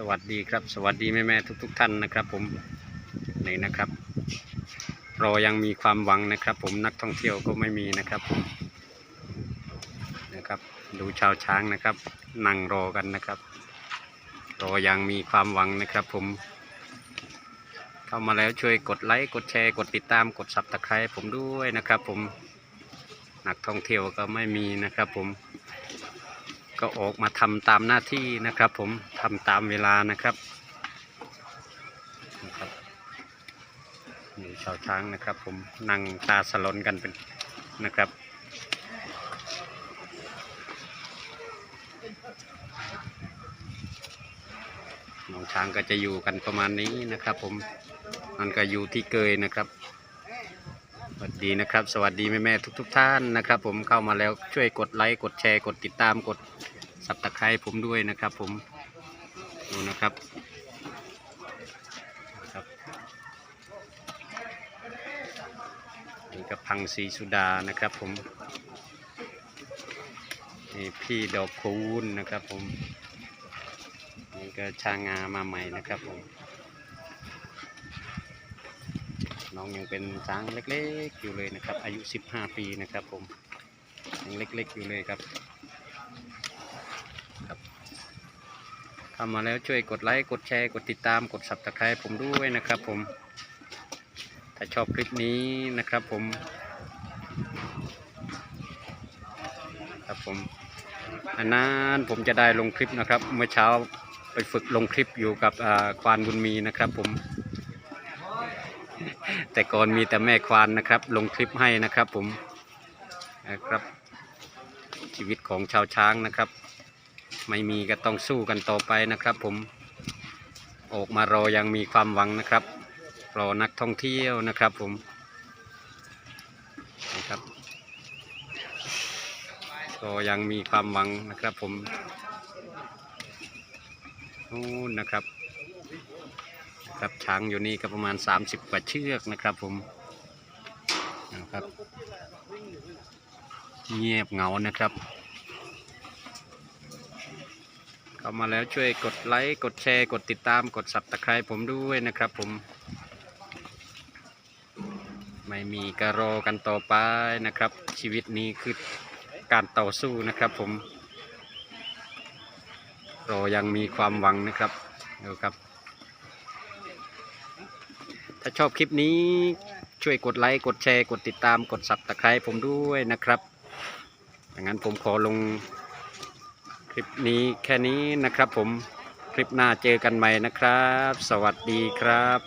สวัสดีครับ สวัสดีแม่แม่ทุกทุกๆท่านนะครับ ผมนี่นะครับเรายังมีความหวังนะครับ ผมนักท่องเที่ยวก็ไม่มีนะครับผมนะครับ ดูชาวช้างนะครับ นั่งรอกันนะครับรอยังมีความหวังนะครับ ผม เข้ามาแล้วช่วยกดไลค์กดแชร์กดติดตามกดสับตะไคร้ผมด้วยนะครับ ผมนักท่องเที่ยวก็ไม่มีนะครับ ผม ก็ออกมาทำตามหน้าที่นะครับ ผมทำตามเวลานะครับนะครับนี่ชาวช้างนะครับ ผมนั่งตาสลนกันเป็นนะครับน้องช้างก็จะอยู่กันประมาณนี้นะครับ ผมมันก็อยู่ที่เกยนะครับ สวัสดีนะครับ สวัสดีแม่แม่ทุกทุกๆท่านนะครับ ผมเข้ามาแล้วช่วยกดไลค์กดแชร์กดติดตามกดสับตะไคร้ผมด้วยนะครับ ผมดูนะครับครับนี่ก็พังศรีสุดานะครับ ผมนี่พี่ดอกคูณนะครับ ผมนี่ก็ชางามาใหม่นะครับผม น้องยังเป็นช้างเล็กๆอยู่เลยนะครับ อายุ 15 ปีนะครับผมยังเล็กๆอยู่เลยครับครับเข้ามาแล้วช่วยกดไลค์กดแชร์กดติดตามกด subscribe ผมด้วยนะครับผม ถ้าชอบคลิปนี้นะครับผม ครับผมอันนั้นผมจะได้ลงคลิปนะครับ เมื่อเช้าไปฝึกลงคลิปอยู่กับควานบุญมีนะครับผม แต่ก่อนมีแต่แม่ควานนะครับ ลงคลิปให้นะครับผมนะครับ ชีวิตของชาวช้างนะครับ ไม่มีก็ต้องสู้กันต่อไปนะครับ ผมออกมารอยังมีความหวังนะครับ รอนักท่องเที่ยวนะครับผมนะครับก็ยังมีความหวังนะครับผมนู่นนะครับ ครับช้างอยู่นี่ก็ประมาณ 30 กว่าเชือกนะครับผมนะครับ เงียบเหงานะครับ เข้ามาแล้วช่วยกดไลค์กดแชร์กดติดตามกดสับตะไคร้ผมด้วยนะครับผม ไม่มีก็รอกันต่อไปนะครับ ชีวิตนี้คือการต่อสู้นะครับผมรอยังมีความหวังนะครับดูครับ ถ้าชอบคลิปนี้ช่วยกดไลค์กดแชร์ กดติดตามกดสับตะไคร้ผมด้วยนะครับดังนั้นผมขอลงคลิปนี้แค่นี้นะครับผมคลิปหน้าเจอกันใหม่นะครับ สวัสดีครับ